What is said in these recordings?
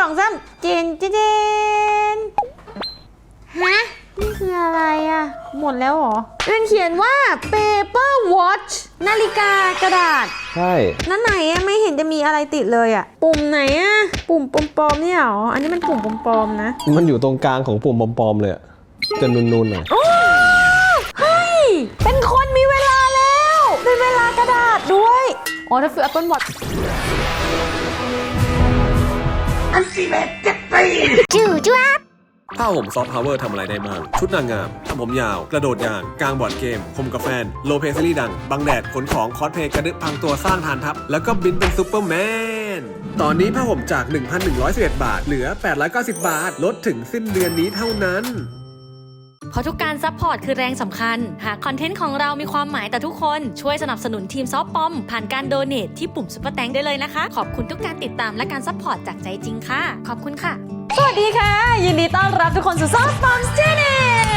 สองสามเจนเจนเจนฮะ นี่คืออะไรอะหมดแล้วเหรอมันเขียนว่า paper watch นาฬิกากระดาษ ใช่ นั่นไหนอะไม่เห็นจะมีอะไรติดเลยอะปุ่มไหนอะปุ่มปลอมๆเนี่ยเหรอ อันนี้มันปุ่มปลอมๆนะ มันอยู่ตรงกลางของปุ่มปลอมๆเลยอะจะนูนๆหน่อย โอ้เฮ้ย เป็นคนมีเวลาแล้ว เป็นเวลากระดาษด้วย อ๋อถ้าคือ Apple Watch จู่จ้าผ้าห่มซอฟต์พาวเวอร์ทำอะไรได้บ้าง ชุดนางงาม ทำผมยาว กระโดดยาง กลางบอร์ดเกม คมกาแฟน โลเพซีรีดัง บังแดด ขนของคอสเพลย์กระดึ๊บพังตัวสร้างฐานทัพ แล้วก็บินเป็นซูเปอร์แมน ตอนนี้ผ้าห่มจาก 1,111 บาท เหลือ 890 บาท ลดถึงสิ้นเดือนนี้เท่านั้น เพราะทุกการซัพพอร์ตคือแรงสำคัญ หากคอนเทนต์ของเรามีความหมายต่อทุกคนช่วยสนับสนุนทีมซอฟต์ปอม ผ่านการโดเน t ที่ปุ่มซุปเปอร์แตงได้เลยนะคะ ขอบคุณทุกการติดตามและการซัพพอร์ตจากใจจริงค่ะ ขอบคุณค่ะ สวัสดีค่ะ ยินดีต้อนรับทุกคนสู่ซอฟต์ฟอร์มชแนล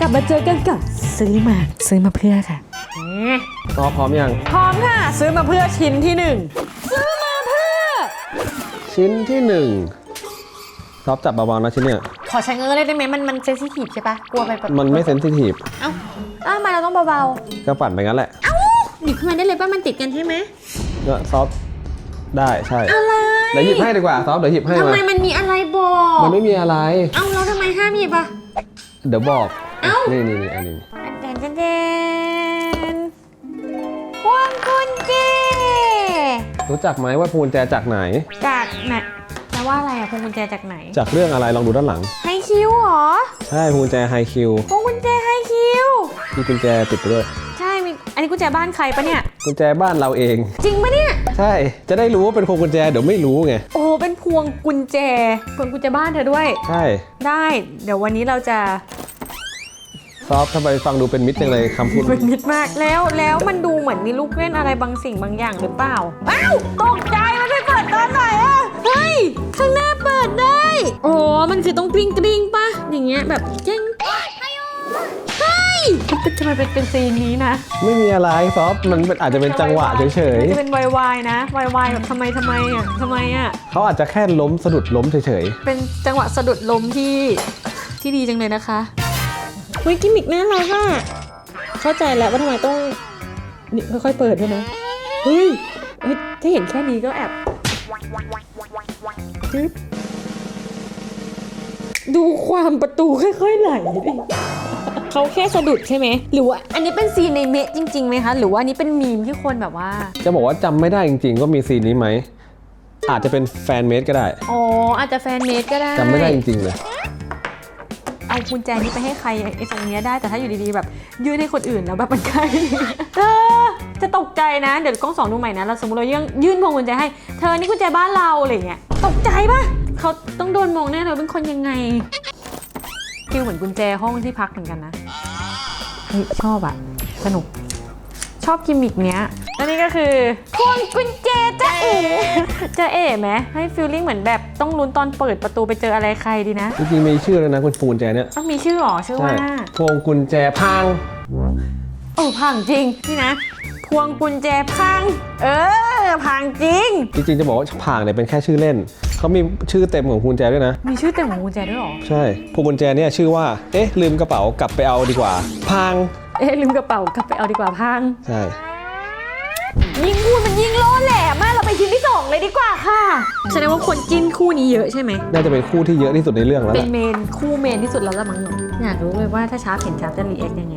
กลับมาเจอกันกับซื้อมาซื้อมาเพื่อค่ะ ซอฟพร้อมยัง พร้อมค่ะ ซื้อมาเพื่อชิ้นที่หนึ่งซื้อมาเพื่อชิ้นที่หนึ่ง ซอฟจับเบาๆนะชิ้นเนี่ย ขอใช้เงินเลยได้ไหมมันมันเซนซิทีฟใช่ปะกลัวไปแบบมันไม่เซนซิทีฟเอ้าเอ้าทำไมเราต้องเบาก็ปั่นไปงั้นแหละๆเอ้าหยิบขึ้นมาได้เลยป่ะมันติดกันใช่ไหมก็ซอฟได้ใช่ อะไรเดี๋ยวหยิบให้ดีกว่าซอฟเดี๋ยวหยิบให้ทำมาไมมันมีอะไรบอกมันไม่มีอะไร เอ้าเราทำไมห้ามหยิบอะ เดี๋ยวบอก เอ้านี่ นี่นี่อันนี้เจนเจนเจนพวงกุญแจรู้จักไหมว่าพวงกุญแจจากไหนจากไหนแปล ว่าอะไรอะพวงกุญแจจากไหน จากเรื่องอะไรลองดูด้านหลัง ไฮคิวเหรอใช่พวงกุญแจไฮคิวพวงกุญแจไฮคิว มีกุญแจติดไปด้วย ใช่มีอันนี้กุญแจบ้านใครปะเนี่ย กุญแจบ้านเราเอง จริงปะเนี่ย ใช่ จะได้รู้ว่าเป็นพวงกุญแจเดี๋ยวไม่รู้ไง โอ้เป็นพวงกุญแจ พวงกุญแจบ้านเธอด้วย ใช่ ได้ เดี๋ยววันนี้เราจะซอฟทำไมฟังดูเป็นมิตรจังเลยคำพูดเป็นมิดมากแล้วแล้วมันดูเหมือนมีลูกเล่นอะไรบางสิ่งบางอย่างหรือเปล่าอ้าวตกใจ ดได้โอ้มันคือต้องกริ้งกริ้งๆปะอย่างเงี้ยแบบเจ๊งเฮ้ยมันเป็นทำไมเป็นเป็นซีนนี้นะไม่มีอะไรซอฟมันเป็นอาจจะเป็นจังหวะเฉยจะเป็นวายวายนะวายวายแบบทำไมทำไมอะทำไมอะๆเขาอาจจะแค่ล้มสะดุดล้มเฉยเป็นจังหวะสะดุดล้มที่ที่ดีจังเลยนะคะเฮ้ยกิมมิกน่ารักอะเข้าใจแล้วว่าทำไมต้องนี่ค่อยๆเปิดด้วยนะเฮ้ยเฮ้ยถ้าเห็นแค่นี้ก็แอบจึ๊บ ดูความประตูค่อยๆไหลดิเขาแค่สะดุดใช่ไหม หรือว่าอันนี้เป็นซีนในเมะจริงๆไหมคะ หรือว่าอันนี้เป็นมีมที่คนแบบว่าๆจะบอกว่าจำไม่ได้จริงๆ ก็มีซีนนี้ไหม อาจจะเป็นแฟนเมดก็ได้อ๋ออาจจะแฟนเมดก็ได้จำไม่ได้จริงๆเลย เอากุญแจนี้ไปให้ใครไอ้ตรงเนี้ยได้แต่ถ้าอยู่ดีๆแบบยื่นให้คนอื่นแล้วแบบมันใกล้เธอจะตกใจนะ เดี๋ยวกล้องสองดูใหม่นะเราสมมติเรายื่นยื่นพวงกุญแจให้ เธอนี่กุญแจบ้านเราอะไรเงี้ยตกใจปะ เขาต้องโดนมองแน่เราเป็นคนยังไงฟิลเหมือนกุญแจห้องที่พักเหมือนกันนะเฮ้ยชอบอะสนุก ชอบกิมมิกเนี้ยแล้วนี่ก็คือพวงกุญแจจ้าเอ๋จะเอ๋ไหมให้ฟีลลิ่งเหมือนแบบต้องลุ้นตอนเปิดประตูไปเจออะไรใครดีนะ จริงๆมีชื่อแล้วนะคุณพวงกุญแจเนี่ยต้องมีชื่อหรอชื่อใช่ว่า พวงกุญแจพัง โอ้พังจริงนี่นะ พวงกุญแจพัง เออ พังจริง จริงๆจะบอกว่าพังเนี่ยเป็นแค่ชื่อเล่น เขามีชื่อเต็มของพวงกุญแจด้วยนะ มีชื่อเต็มของกุญแจด้วยเหรอ ใช่พวงกุญแจเนี่ยชื่อว่า เอ๊ะ ลืมกระเป๋ากลับไปเอาดีกว่าพัง เอ๊ะ ลืมกระเป๋ากลับไปเอาดีกว่าพัง ใช่ ยิ่งพูดมันยิ่งโล่แหลมมากเราไปชิ้นที่สองเลยดีกว่าค่ะแสดงว่าคนจิ้นคู่นี้เยอะใช่ไหม น่าจะเป็นคู่ที่เยอะที่สุดในเรื่องแล้วแหเป็นละ เมนคู่เมนที่สุดแล้วละมั้งเนี่ยอยากรู้เลยว่าถ้าชาร์ปเห็นชาร์ปจะรีแอคยังไง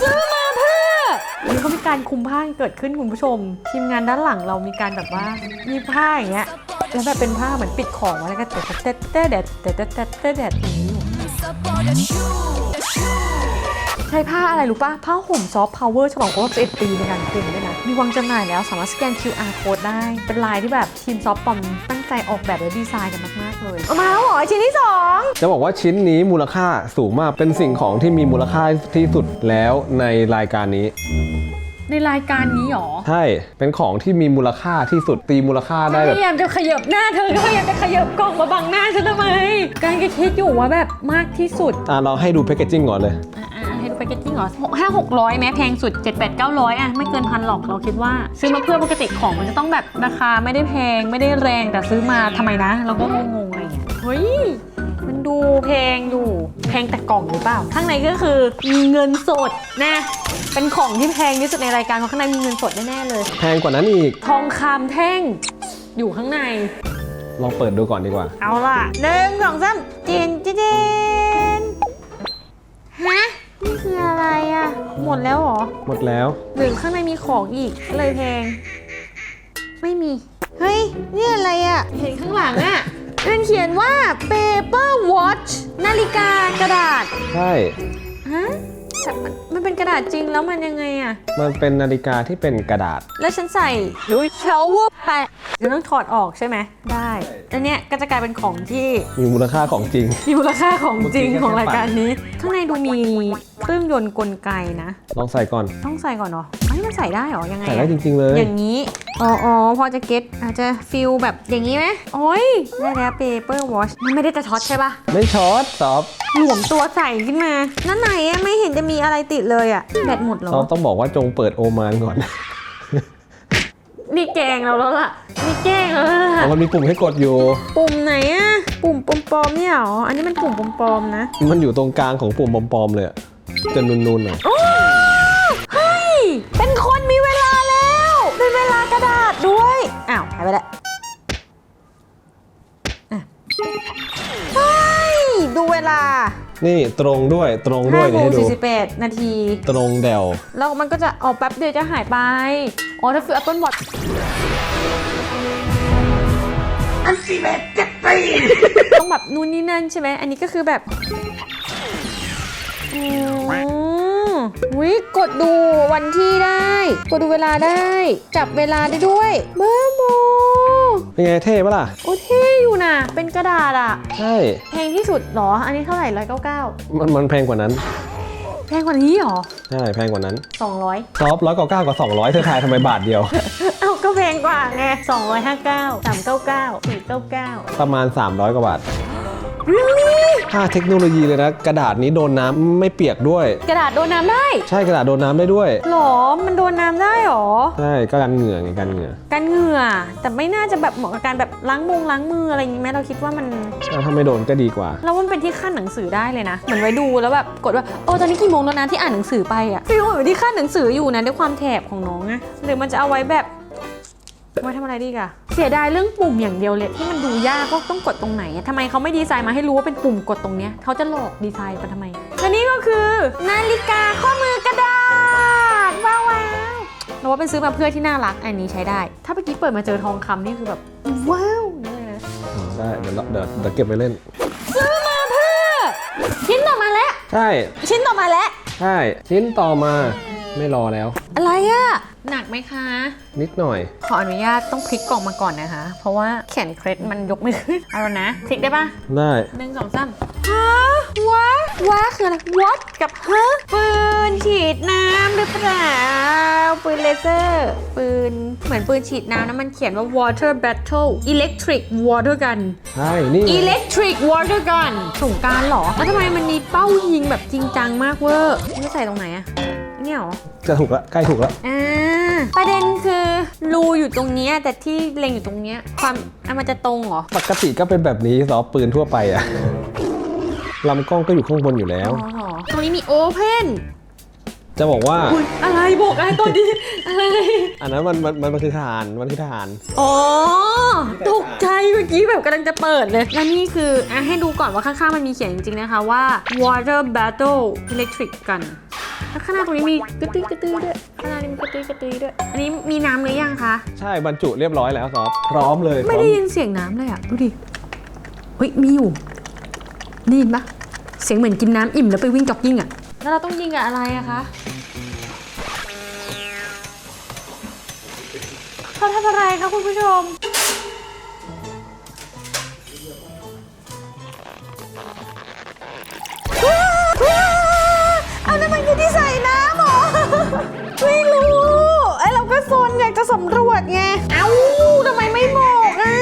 ซื้อมาเพื่ันี่เขามีการคุมผ้าเกิดขึ้นคุณผู้ชม ทีมงานด้านหลังเรามีการแบบว่ามีผ้าอย่างเงี้ยแล้วแบบเป็นผ้าเหมือนปิดของอะไรก็เตะเตะเตะเด็ดเตะเตะเตะเตะเช้ผ้าอะไรรู้ป่ะผ้าห่มซอฟต์พาวเวอร์ฉลองครบ11ปีในการคุมด้วยนะ มีวางจำหน่ายแล้วสามารถสแกน QR code ได้ เป็นลายที่แบบทีมซอฟต์ปอมตั้งใจออกแบบและดีไซน์กันมากๆเลยเอามาแล้วเหรอชิ้นที่สองจะบอกว่าชิ้นนี้มูลค่าสูงมากเป็นสิ่งของที่มีมูลค่าที่สุดแล้วในรายการนี้ ในรายการนี้หรอ ใช่ เป็นของที่มีมูลค่าที่สุดตีมูลค่าได้พแบบยายามจะขยับหน้าเธอก็พยายามจะขยับกล่องมาบังหน้าฉันทำไมการคิดอยู่ว่าแบบมากที่สุด อะเราให้ดูแพคเกจจิ้งก่อนเลย อะอะให้ดูแพคเกจจิ้งเหรอห้าหกร้อยแม้แพงสุด 7 8 9 0 0อะไม่เกินพันหรอกเราคิดว่า ซื้อมาเพื่อปกติของมันจะต้องแบบราคาไม่ได้แพงไม่ได้แรงแต่ซื้อมาทำไมนะ เราก็งงๆอะไรเงี้ยเฮ้ยมันดูแพงอยู่แพงแต่กล่องหรือเปล่า ข้างในก็คือมีเงินสดนะเป็นของที่แพงที่สุดในรายการเพราะข้างในมีเงินสดแน่ๆเลย แพงกว่านั้นอีก ทองคำแท่งอยู่ข้างใน ลองเปิดดูก่อนดีกว่า เอาล่ะหนึ่งสองสามเจนเจนเจนฮะ นี่คืออะไรอะหมดแล้วเหรอหมดแล้ว หรือข้างในมีของอีกก็เลยแพง ไม่มี เฮ้ย นี่อะไรอะเห็นข้างหลังอะมันเขียนว่า paper watch นาฬิกากระดาษ ใช่ ฮะแต่ มันมันเป็นกระดาษจริงแล้วมันยังไงอะมันเป็นนาฬิกาที่เป็นกระดาษ แล้วฉันใส่ดูเชลว์ไปเดี๋ยวต้องถอดออกใช่ไหมได้อันเนี้ยก็จะกลายเป็นของที่มีมูลค่าของจริง มีมูลค่าของจริงเมื่อกี้ของแค่รายการนี้ ข้างในดูมีเครื่องยนต์กลไกนะ ลองใส่ก่อน ต้องใส่ก่อนเนาะอันนี้มันใส่ได้เหรอยังไงใส่อะได้จริง ๆ เลย อย่างนี้อ๋ออ๋อพอจะเก็ตอาจจะฟิลแบบอย่างนี้ไหมโอ้ยได้แล้วเปเปอร์วอชมันไม่ได้จะช็อตใช่ปะไม่ช็อตซอฟหลวมตัวใส่ขึ้นมานั่นไหนอะไม่เห็นจะมีอะไรติดเลยอะแบตหมดเหรอซอฟต้องบอกว่าจงเปิดโอมานก่อน นี่แกล้งเราแล้วล่ะ นี่แกล้งเราแล้วล่ะ มันมีปุ่มให้กดอยู่ ปุ่มไหนอะปุ่มปลอมๆเนี่ยเหรอ อันนี้มันปุ่มปลอมๆนะ มันอยู่ตรงกลางของปุ่มปลอมๆเลยอะจะนูนๆหน่อยเฮ้ย เป็นคนมีเวลาแล้วเป็นเวลากระดาษด้วย อ้าวหายไปแล้วอะเฮ้ย ดูเวลา นี่ตรงด้วยตรงด้วย5โมนี่งให้ดู48นาที ตรงแดวแล้วมันก็จะเอาแป๊บเดียวจะหายไป อ๋อ ถ้าคือ Apple Watch ต้องแบบนู่นนี่นั่นใช่ไหม อันนี้ก็คือแบบอืมวิกดดูวันที่ได้ กดดูเวลาได้ จับเวลาได้ด้วยบ้าโม เป็นไงเท่ปะล่ะ โอ้เท่อยู่นะ เป็นกระดาษอะใช่ แพงที่สุดเหรอ อันนี้เท่าไหร่ร้อยเก้าเก้ามันมันแพงกว่านั้น แพงกว่านี้เหรอ ใช่ แพงกว่านั้นสองร้อยซอฟร้อยเก้าเก้ากับสองร้อยเธอทายทำไมบาทเดียว เอ้าก็แพงกว่าไงสองร้อยห้าเก้าสามเก้าเก้าสี่เก้าเก้าประมาณ 300 กว่าบาท really ค่าเทคโนโลยีเลยนะ กระดาษนี้โดนน้ำไม่เปียกด้วย กระดาษโดนน้ำได้ใช่กระดาษโดนน้ำได้ด้วยหรอ มันโดนน้ำได้หรอ ใช่ก็กันเหงื่อไงกันเหงื่อกันเหงื่อ แต่ไม่น่าจะแบบเหมาะกับการแบบล้างมงล้างมืออะไรอย่างงี้ไหมเราคิดว่ามันถ้าไม่โดนก็ดีกว่าแล้วมันเป็นที่ขั้นหนังสือได้เลยนะ เหมือนไว้ดูแล้วแบบกดว่าโอ้ตอนนี้กี่โมงแล้วนะที่อ่านหนังสือไปอะฟีลเหมือนที่ขั้นหนังสืออยู่นะด้วยความแถบของน้องอะหรือมันจะเอาไว้แบบ ไว้ทำอะไรดีกะเสียดายเรื่องปุ่มอย่างเดียวเลยที่มันดูยากก็ต้องกดตรงไหนอะทำไมเขาไม่ดีไซน์มาให้รู้ว่าเป็นปุ่มกดตรงเนี้ยเขาจะหลอกดีไซน์ไปทำไมและนี่ก็คือ นาฬิกาข้อมือกระดาษว้าวว้าวเราว่าเป็นซื้อมาเพื่อที่น่ารักอันนี้ใช้ได้ ถ้าเมื่อกี้เปิดมาเจอทองคำนี่คือแบบว้าวนี่เลยนะอ๋อได้เดี๋ยวเราเดี๋ยวเดี๋ยวเก็บไปเล่น ซื้อมาเพื่อ ชิ้นต่อมาแล้ว ใช่ ชิ้นต่อมาแล้ว ใช่ ชิ้นต่อมา ไม่รอแล้ว อะไรอะหนักไหมคะ นิดหน่อย ขออนุญาตต้องพลิกกล่องมาก่อนนะคะ เพราะว่าแขนเคล็ดมันยกไม่ขึ้น เอาแล้วนะพลิกได้ปะได้หนึ่งสองสามฮะว้าว้าคืออะไร what กับฮะปืนฉีดน้ำหรือเปล่าปืนเลเซอร์ปืนเหมือนปืนฉีดน้ำนะมันเขียนว่า water battle electric water gun ใช่นี่ไง electric water gun สงกรารหรอ แล้วทำไมมันมีเป้ายิงแบบจริงจังมากเวอร์ไม่ใส่ตรงไหนอะเนี่ยเหรอ จะถูกละใกล้ถูกละอ่าประเด็นคือรูอยู่ตรงเนี้ยแต่ที่เล็งอยู่ตรงเนี้ยความอะมันจะตรงเหรอปกติก็เป็นแบบนี้ซอฟปืนทั่วไปอะลำกล้องก็อยู่ข้างบนอยู่แล้ว อ๋อเหรอตรงนี้มีโอเพนจะบอกว่าคุณอะไรบอกอะไรตัวนี้อะไรอันนั้นมันมันมันคือทหารมันคือทหาร อ๋อตกใจเมื่อกี้แบบกำลังจะเปิดเลยและนี่คืออะให้ดูก่อนว่าข้างๆมันมีเขียนจริงๆนะคะว่า water battle electric gun แล้วข้างหน้าตรงนี้มีกระตือกระตือด้วยข้างหน้านี่มีกระตือกระตือด้วย อันนี้มีน้ำหรือยังคะ ใช่บรรจุเรียบร้อยแล้วซอฟพร้อมเลยพไม่ร้อมได้ยินเสียงน้ำเลยอะ ดูดิ เฮ้ย มีอยู่ได้ยินปะเสียงเหมือนกินน้ำอิ่มแล้วไปวิ่งจ็อกกิ้งอะ แล้วเราต้องยิงกับอะไรอะคะเขาทำอะไรคะคุณผู้ชม สำรวจไง เอ้าทำไมไม่บอกอะ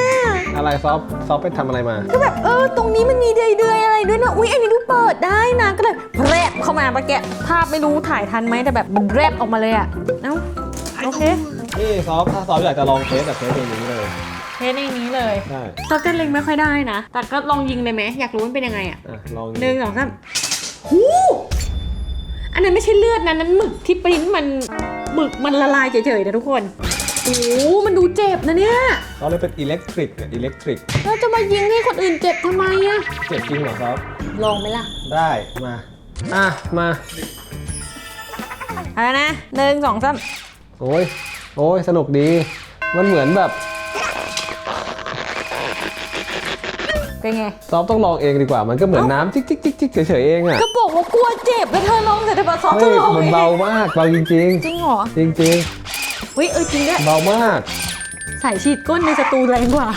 อะไรซอฟซอฟไปทำอะไรมา ก็แบบเออตรงนี้มันมีเดือยๆอะไรด้วยนะอุ้ยอันนี้ดูเปิดได้นะก็เลยแรบเข้ามาเมื่อกี้ภาพไม่รู้ถ่ายทันไหมแต่แบบมันแรบออกมาเลยอะเอ้าโอเคนี่ซอฟถ้าซอฟอยากจะลองเทสแบบเทสอย่างนี้เลยเทสในนี้เลยได้ซอฟเต้นเล็งไม่ค่อยได้นะ แต่ก็ลองยิงเลยไหมอยากรู้มันเป็นยังไงอะอะลองหนึ่งสองสามหูอันนั้นไม่ใช่เลือดนะนั้นหมึกที่ปริ้นมันหมึกมันละลายเฉยๆนะทุกคน โอ้มันดูเจ็บนะเนี่ยเขาเลยเป็นอิเล็กทริกเนี่ยอิเล็กทริกเราจะมายิงให้คนอื่นเจ็บทำไมอะเจ็บจริงเหรอซอฟลองไหมล่ะได้มา อะ มา เอาละนะหนึ่งสองสามโอ้ย โอ้ย สนุกดี มันเหมือนแบบเป็นไง ซอฟต้องลองเองดีกว่า มันก็เหมือนน้ำจิ๊กจิ๊กจิ๊กจิ๊กเฉยๆเองอะก็บอกว่ากลัวเจ็บแล้วเธอลองแต่เธอบอกซอฟไม่เธอลองมันเองเบามากเบาจริงจริงเหรอ ๆ จริง เฮ้ยเออจริงด้วยเบามาก ใส่ฉีดก้นในสตูแรงกว่า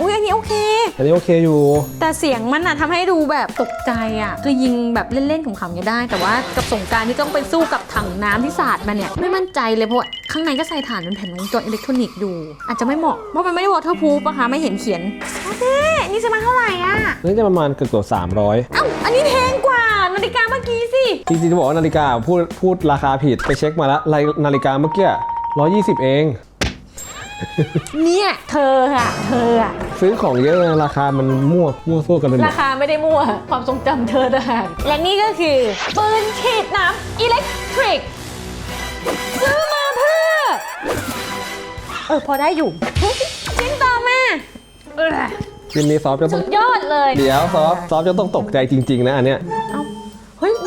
อุ้ยอันนี้โอเค อันนี้โอเคอยู่ แต่เสียงมันอะทำให้ดูแบบตกใจอะคือยิงแบบเล่นๆขำๆก็ได้ แต่ว่ากับสงกรารที่ต้องไปสู้กับถังน้ำที่สาดมาเนี่ย ไม่มั่นใจเลยเพราะว่าข้างในก็ใส่ถ่านเป็นแผ่นวงจรอิเล็กทรอนิกส์อยู่ อาจจะไม่เหมาะเพราะมันไม่ได้วอเตอร์พูฟอะคะไม่เห็นเขียนโอเคนี่จะมาเท่าไหร่อะนี่จะประมาณเกือบๆสามร้อยเอ้าอันนี้แพงกว่านาฬิกาเมื่อกี้สิจริงๆจะบอกว่านาฬิกาพูดพูดราคาผิดไปเช็คมาแล้วนาฬิกาเมื่อกี้ร้อยยี่สิบเอง เนี่ยเธออะเธออะซื้อของเยอะราคามันมั่วมั่วซั่วกันไปหมราดคาไม่ได้มั่วความทรงจำเธอต่างหากและนี่ก็คือปืนฉีดน้ำอิเล็กทริกซื้อมาเพื่อ เออ พอได้อยู่ ชิ้นต่อมาเออชิ้นนี้ซอฟจะต้สุองดยอดเลย เดี๋ยวซอฟซอฟจะต้องตกใจจริง ๆ นะอันเนี้ย เอ้าเฮ้ยมี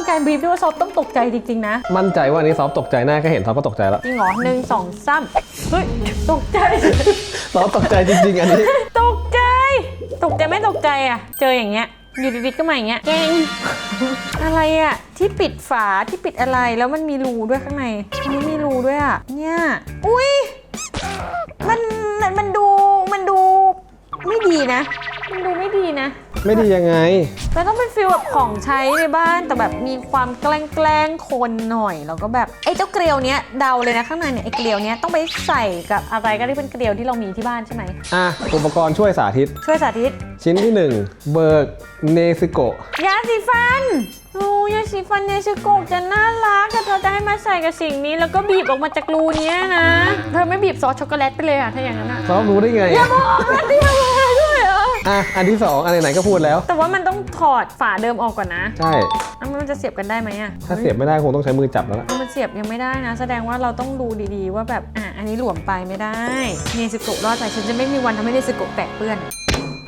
การบรีฟด้วยว่าซอฟต้องตกใจจริง ๆ นะ มั่นใจว่าอันนี้ซอฟตกใจหน้าก็เห็นซอฟก็ตกใจแล้วจริงเหรอหนึ่งสองสามเฮ้ยตกใจ ซอฟตกใจจริง ๆ อันนี้ ตกใจ ตกใจไม่ตกใจอะ เจออย่างเงี้ย อยู่ดีๆก็มาอย่างเงี้ยเก่ง อะไรอะ ที่ปิดฝาที่ปิดอะไรแล้วมันมีรูด้วยข้างในมันมีรูด้วยอะ เนี่ย อุ้ยมันมันมันดูมันดูไม่ดีนะ มันดูไม่ดีนะ ไม่ดียังไง มันต้องเป็นฟิลแบบของใช้ในบ้านแต่แบบมีความแกล้งแกล้งๆคนหน่อยแล้วก็แบบไอ้เจ้าเกลียวเนี้ยเดาเลยนะข้างในเนี่ยไอ้เกลียวเนี้ยต้องไปใส่กับอะไรก็ได้เป็นเกลียวที่เรามีที่บ้านใช่ไหมอะ อุปกรณ์ช่วยสาธิต ช่วยสาธิต ชิ้นที่ 1 เบิร์กเนซิโกยาสีฟันโอ้ยาสีฟันเนสโกกจะน่ารักแต่เธอจะให้มาใส่กับสิ่งนี้ แล้วก็บีบออกมาจากรูเนี้ยนะ เธอไม่บีบซอสช็อกโกแลตไปเลยอะถ้าอย่างนั้นอะซอฟรู้ได้ไงอย่าบอกนะที่ทำมาด้วยเหร ออะอันที่2อันไหนๆก็พูดแล้ว แต่ว่ามันต้องถอดฝาเดิมออกก่อนนะใช่แล้วมันจะเสียบกันได้ไหมอะถ้าเสียบไม่ได้คงต้องใช้มือจับแล้วล่ะมันเสียบยังไม่ได้นะ แสดงว่าเราต้องดูดีๆ ว่าแบบอะอันนี้หลวมไปไม่ได้เนสโกะรอดไปฉันจะไม่มีวันทำให้เนสโกะแตกเปื้อน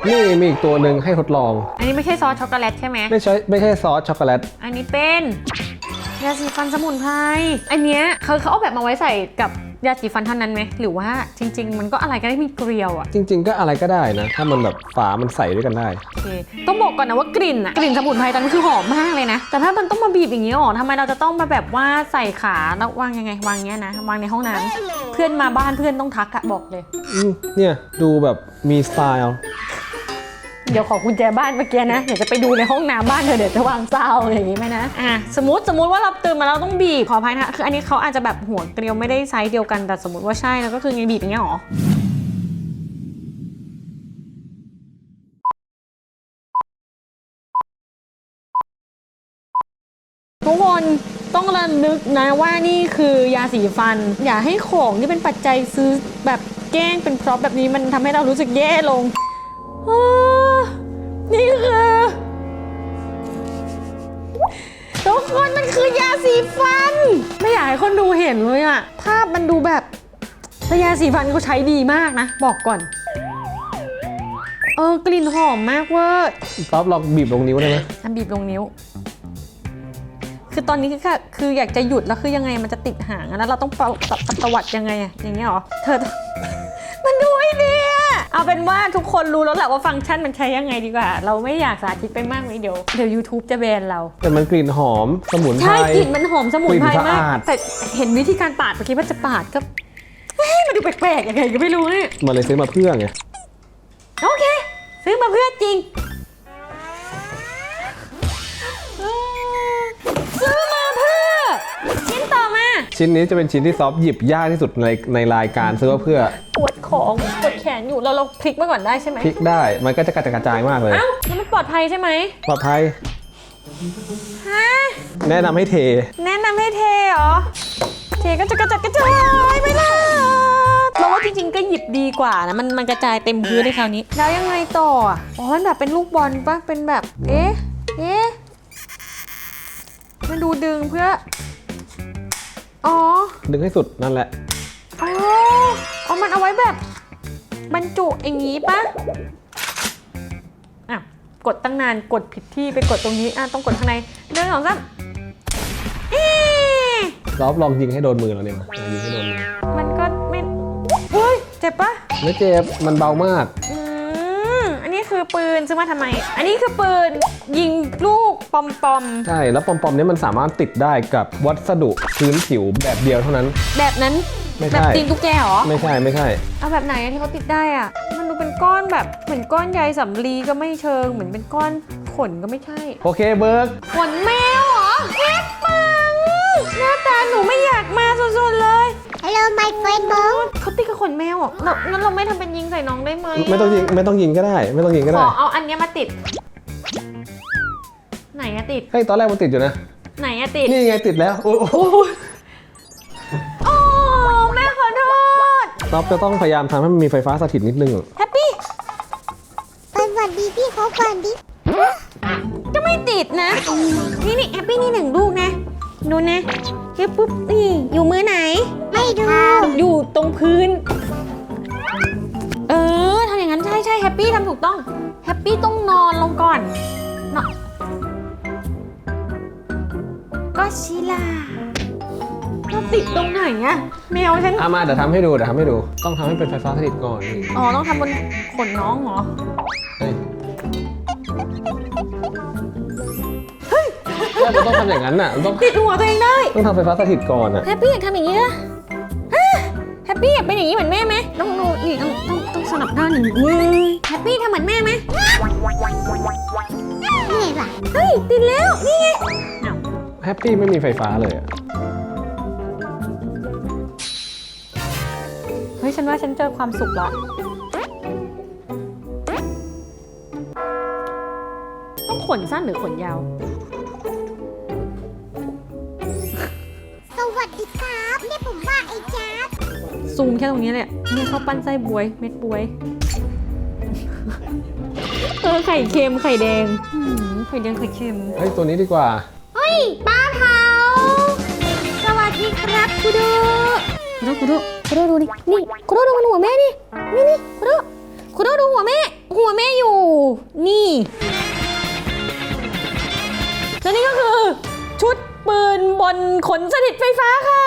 นี่มีอีกตัวหนึ่งให้ทดลอง อันนี้ไม่ใช่ซอสช็อกโกแลตใช่ไหมไม่ใช่ไม่ใช่ซอสช็อกโกแลตอันนี้เป็น ยาสีฟันสมุนไพร อันเนี้ยเขาเขาเอาแบบมาไว้ใส่กับยาสีฟันเท่านั้นไหม หรือว่าจริง ๆ มันก็อะไรก็ได้มีเกลียวอะจริง ๆ ก็อะไรก็ได้นะ ถ้ามันแบบฝามันใส่ด้วยกันได้ โอเค ต้องบอกก่อนนะว่ากลิ่นอะกลิ่นสมุนไพรตอนนี้คือหอมมากเลยนะ แต่ถ้ามันต้องมาบีบอย่างนี้อ๋อทำไมเราจะต้องมาแบบว่าใส่ขาแล้ววางยังไงวางเงี้ยนะวางในห้องน้ำเพื่อนมาบ้านเพื่อนต้องทักอะบอกเลย อืมเนี่ยดูแบบมีสไตล์ เดี๋ยวขอกุญแจบ้านเมื่อกี้นะเดี๋ยวจะไปดูในห้องน้ำบ้านเธอเดี๋ยวจะวางเศร้าอย่างนี้ไหมนะอะสมมติสมมติว่าเราตื่นมาแล้วต้องบีบขออภัยนะคืออันนี้เขาอาจจะแบบหัวเกลียวไม่ได้ไซส์เดียวกันแต่สมมติว่าใช่แล้วก็คือไงบีบอย่างเงี้ยหรอทุกคนต้องระลึกนะว่านี่คือยาสีฟัน อย่าให้ของที่เป็นปัจจัยซื้อแบบแกล้งเป็นพร็อพแบบนี้มันทำให้เรารู้สึกแย่ลง นี่คือทุกคนมันคือยาสีฟัน ไม่อยากให้คนดูเห็นเลยอะภาพมันดูแบบแต่ยาสีฟันเขาใช้ดีมากนะ บอกก่อน เออกลิ่นหอมมากเวอร์ซอฟลองบีบลงนิ้วได้ไหมอันบีบลงนิ้ว คือตอนนี้คือค่ะคืออยากจะหยุดแล้วคือยังไงมันจะติดหางอะแล้วเราต้องเป่าตัดตวัดยังไงอะอย่างเงี้ยเหรอ เธอ มันดูไอเดีย เอาเป็นว่าทุกคนรู้แล้วแหละว่าฟังก์ชันมันใช้ยังไงดีกว่า เราไม่อยากสาธิตไปมากเลยเดี๋ยวเดี๋ยว YouTube จะแบนเรา แต่มันกลิ่นหอมสมุนไพร ใช่กลิ่นมันหอมสมุนไพรกลิ่นสะมากอาด แต่เห็นวิธีการปาดเมื่อกี้ว่าจะปาดก็เฮ้ยมันดูแปลกๆยังไงก็ไม่รู้เนี่ยมันเลยซื้อมาเพื่อไงโอเค ซื้อมาเพื่อจริงเออซื้อมาเพื่อชิ้นต่อมา ชิ้นนี้จะเป็นชิ้นที่ซอฟหยิบยากที่สุดในในรายการซื้อเพื่อ ปวด ของปวดแขนอยู่แล้วเราพลิกมาก่อนได้ใช่ไหมพลิกได้มันก็จะกระจายกระจายมากเลยเอ้าแล้วมันปลอดภัยใช่ไหมปลอดภัย ฮะแนะนำให้เท แนะนำให้เทเหรอ เทก็จะกระจัดกระจายไหมล่ะเราว่าจริงๆก็หยิบดีกว่านะมันมันกระจายเต็มพื้นในคราวนี้ แล้วยังไงต่ออะอ๋อมันแบบเป็นลูกบอลปะเป็นแบบ เอ๊ะ เอ๊ะ มันดูดึงเพื่อ อ๋อ ดึงให้สุดนั่นแหละ อ๋อ เอามันเอาไว้แบบบรรจุอย่างนี้ปะอะ กดตั้งนานกดผิดที่ไปกดตรงนี้ อะ ต้องกดข้างในเรื่องของซ้ำเอ๊ะซอฟลองยิงให้โดนมือเราเนี่ยมายิงให้โดนมือมันก็ไม่เฮ้ย เจ็บปะไม่เจ็บ มันเบามาก อืม อันนี้คือปืนซื้อมาทำไม อันนี้คือปืนยิงลูกปอมปอมใช่ แล้วปอมๆเนี้มันสามารถติดได้กับวัสดุพื้นผิวแบบเดียวเท่านั้นๆแบบนั้น ไม่แบบใช่ ตีนตุ๊กแกเหรอ ไม่ใช่ไม่ใช่ เอาแบบไหนอะที่เขาติดได้อะมันดูเป็นก้อนแบบเหมือนก้อนใยสำลีก็ไม่เชิง เหมือนเป็นก้อนขนก็ไม่ใช่ โอเคเบิร์กขนแมวเหรอแอปปังหน้าตาหนูไม่อยากมาสุดๆเลย Hello my friend น้องเขาติดกับขนแมวเหรอเรางั้นเราไม่ทำเป็นยิงใส่น้องได้ไหมะไม่ต้องยิงไม่ต้องยิงก็ได้ ไม่ต้องยิงก็ขได้อเอาอันเนี้ยมาติด ไหนอะติด เฮ้ยตอนแรกมันติดอยู่นะ ไหนอะติด นี่ไงติดแล้วโอ้โหโอ้แม่ขอโท ษซอฟจะต้องพยายามทำให้มันมีไฟฟ้าสถิตนิดนึงแฮปปี้ไปสวัสดีพี่เขาก่อนดิก็ไม่ติดนะ นี่นี่แฮปปี้นี่หนึ่งลูกนะ ดูนะเฮ้ยปุ๊บนี่อยู่มือไหน ไม่ดูอยู่ตรงพื้น เออทำอย่างนั้นใช่ใช่แฮปปี้ทำถูกต้อง แฮปปี้ต้องนอนลงก่อนนอนก็ชิลา เราติดตรงไหนอะแมวฉันอะมาเดี๋ยวทำให้ดูเดี๋ยวทำให้ดู ต้องทำให้เป็นไฟฟ้าสถิตก่อนนี่อ๋อ ต้องทำบนขนน้องเหรอ เฮ้ยเนี่ยมันต้องทำอย่างนั้นน่ะมันต้องติดหัวตัวเองได้ ต้องทำไฟฟ้าสถิตก่อนอะแฮปปี้อยากทำอย่างนี้นะฮะแฮปปี้อยากเป็นอย่างนี้เหมือนแม่ไหมต้องดูนี่ต้องต้องต้องสลับด้านหนึ่งเว้ยแฮปปี้ทำเหมือนแม่ไหมนี่ล่ะเฮ้ยติดแล้วนี่ไงอ้าวแฮปปี้ไม่มีไฟฟ้าเลยอะ เฮ้ยฉันว่าฉันเจอความสุขละต้องขนสั้นหรือขนยาว สวัสดีครับเรียกผมว่าไอ้จ๊าบซูมแค่ตรงนี้เลยเนี่ยเขาวปั้นไส้บวย เม็ดบวย เออไข่เค็มไข่แดงอืมไข่แดงไข่เค็ม เฮ้ยตัวนี้ดีกว่า เฮ้ยป้าเผา สวัสดีครับคุโดคุโดคุโด คุโดดูดินี่คุโดดูมันหัวแม่ดินี่นี่คุโดคุโดดูหัวแม่ หัวแม่อยู่ นี่และนี่ก็คือชุดปืนบนขนสถิตไฟฟ้าค่ะ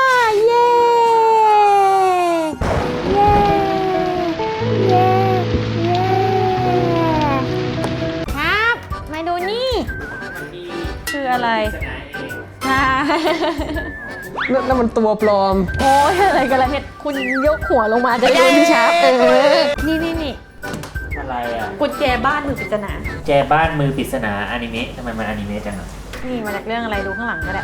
เย้เย้เย้เย้ครับมาดูนี่ คืออะไรใช่ นั่นนั่นมันตัวปลอม โอ้ยอะไรกันล่ะเนี่ยคุณยกหัวลงมาจะได้ดูพี่ชาร์ปเออนี่นี่นี่อะไรอะ กุญแจบ้านมือปริศนา แจบ้านมือปริศนาอนิเมะทำไมมันอนิเมะจังอะนี่มาจากเรื่องอะไรดูข้างหลังก็ได้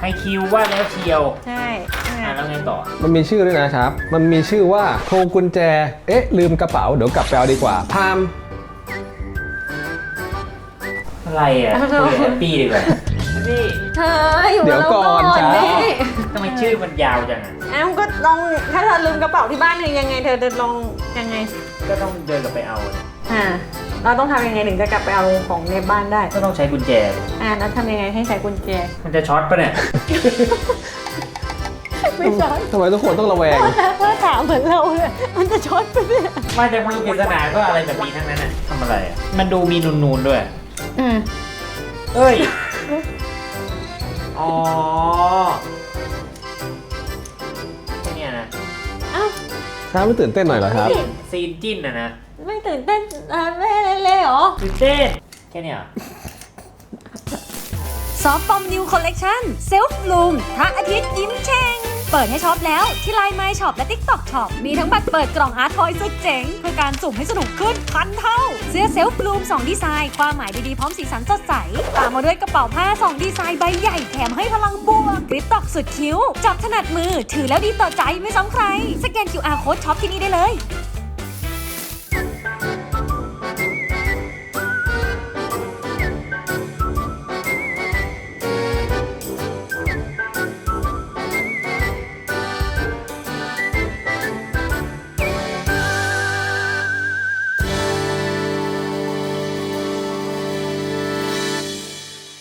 ให้คิวว่าแล้วเชียวใช่นี่ไงอะแล้วไงต่อ มันมีชื่อด้วยนะครับ มันมีชื่อว่าโครงกุญแจ เอ๊ะ ลืมกระเป๋า เดี๋ยวกลับไปเอาดีกว่า พาม อะไรอะคุยกับแฮปปี้ดีกว่า นี่เธออยู่เดี๋ยวก่อนแล้วจ้า นี่ทำไมชื่อมันยาวจังอะอ้าวก็ลองถ้าเธอลืมกระเป๋าที่บ้านหนึ่งยังไง เธอจะลองยังไง ก็ต้องเดินกลับไปเอา อ่า เราต้องทำยังไงถึงจะกลับไปเอาของในบ้านได้ ก็ต้องใช้กุญแจ อ่าแล้วทำยังไงให้ใช้กุญแจ มันจะช็อตปะเนี่ย ไม่ใช่ทำไมทุกคนต้องระแวงว่าถามเหมือนเราเลยมันจะช็อตไปเนี่ยมาจากมือปริศนาก็อะไรแบบนี้ทั้งนั้นอะทำอะไรอะมันดูมีนูนๆด้วย อืมเอ้ย อ๋อแค่เนี้ยนะอ้าวช้าไม่ตื่นเต้นหน่อยเหรอครับ ซีนจิ้นนะนะไม่ตื่นเต้นอ่าไม่อะไรเลยเหรอ ตื่นเต้นแค่เนี้ยเหรอ ซอฟต์ปอมนิวคอลเลกชันเซลฟ์บลูมพระอาทิตย์ยิ้มแฉ่ง เปิดให้ช็อปแล้วที่ไลน์ไมช็อปและ TikTok Shop มีทั้งบัตรเปิดกล่องอาร์ททอยสุดเจ๋ง เพื่อการสุ่มให้สนุกขึ้นพันเท่า เสื้อเซลฟ์บลูม 2 ดีไซน์ ความหมายดีๆ พร้อมสีสันสดใสตามมาด้วยกระเป๋าผ้า 2 ดีไซน์ใบใหญ่แถมให้พลังบวกกริปตอกสุดคิ้ว จับถนัดมือถือแล้วดีต่อใจไม่ซ้ำใคร สแกน QR โค้ดช็อปที่นี่ได้เลย